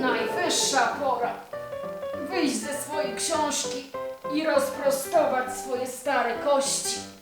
Najwyższa pora wyjść ze swojej książki i rozprostować swoje stare kości.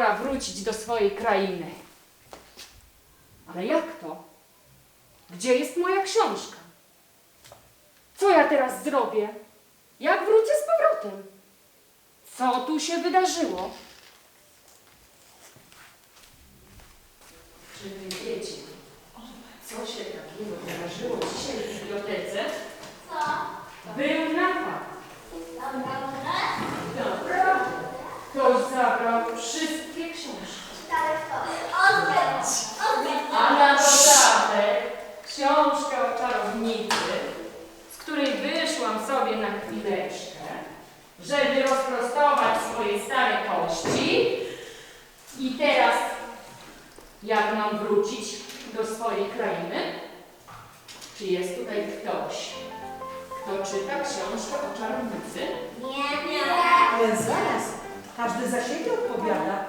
Pora wrócić do swojej krainy. Ale jak to? Gdzie jest moja książka? Co ja teraz zrobię? Jak wrócę z powrotem? Co tu się wydarzyło? Czy wy wiecie, co się takiego wydarzyło dzisiaj w bibliotece? Co? Był napad. Dobra, może? Naprawdę. Ktoś zabrał wszystkie książki. Ale kto? Odbierz! Odbierz! A na dodatek książka o czarownicy, z której wyszłam sobie na chwileczkę, żeby rozprostować swoje stare kości. I teraz, jak mam wrócić do swojej krainy? Czy jest tutaj ktoś, kto czyta książkę o czarownicy? Nie, nie. Ale zaraz, każdy za siebie odpowiada.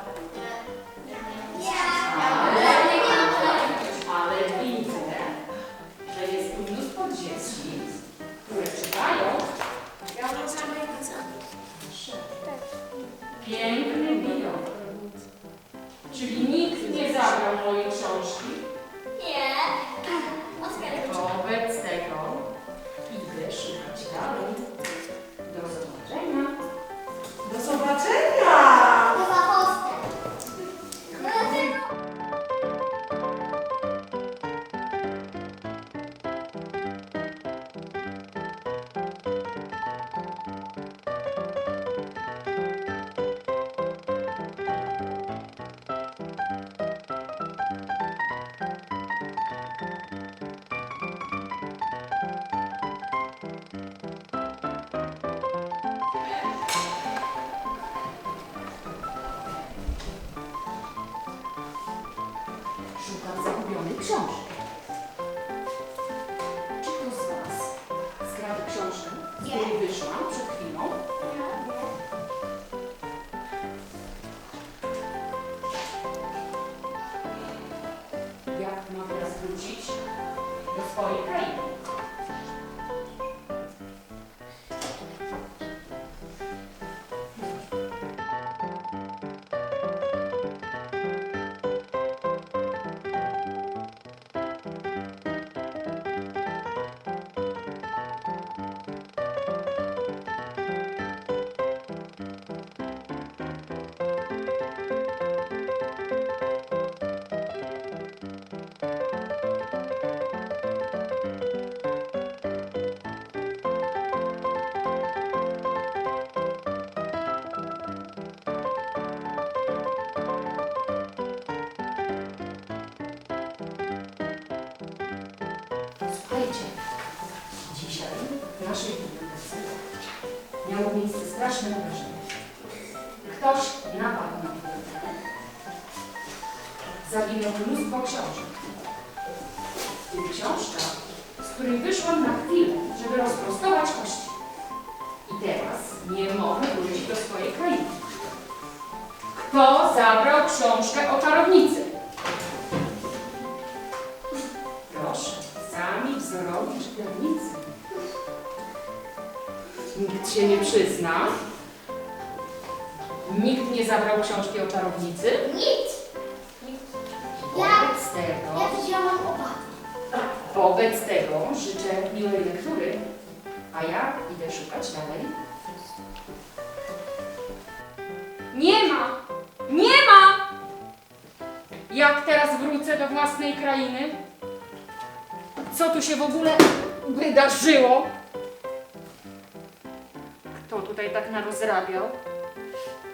Ale, nie do swojej krainy? Słuchajcie, dzisiaj w naszej bibliotece miało miejsce straszne wydarzenie. Ktoś napadł na bibliotekę. Zaginęło mnóstwo książek. W książka, z której wyszłam na chwilę, żeby rozprostować kości. I teraz nie mogę wrócić do swojej krainy. Kto zabrał książkę o czarownicy? Sami wzorowi czytelnicy. Nikt się nie przyzna. Nikt nie zabrał książki o czarownicy. Nic. Ja, Wobec tego, ja wzięłam oba. wobec tego życzę miłej lektury, a ja idę szukać dalej. Nie ma! Nie ma! Jak teraz wrócę do własnej krainy? Co tu się w ogóle wydarzyło? Kto tutaj tak narozrabiał?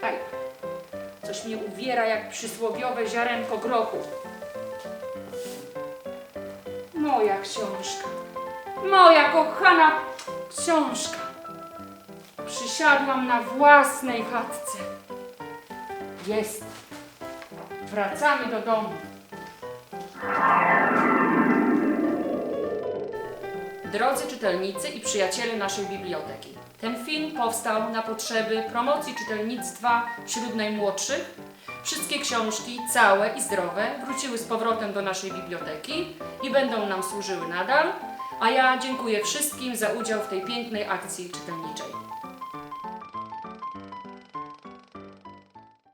Aj, coś mnie uwiera jak przysłowiowe ziarenko grochu. Moja książka. Moja kochana książka. Przysiadłam na własnej chatce. Jest. Wracamy do domu. Drodzy czytelnicy i przyjaciele naszej biblioteki, ten film powstał na potrzeby promocji czytelnictwa wśród najmłodszych. Wszystkie książki, całe i zdrowe, wróciły z powrotem do naszej biblioteki i będą nam służyły nadal. A ja dziękuję wszystkim za udział w tej pięknej akcji czytelniczej.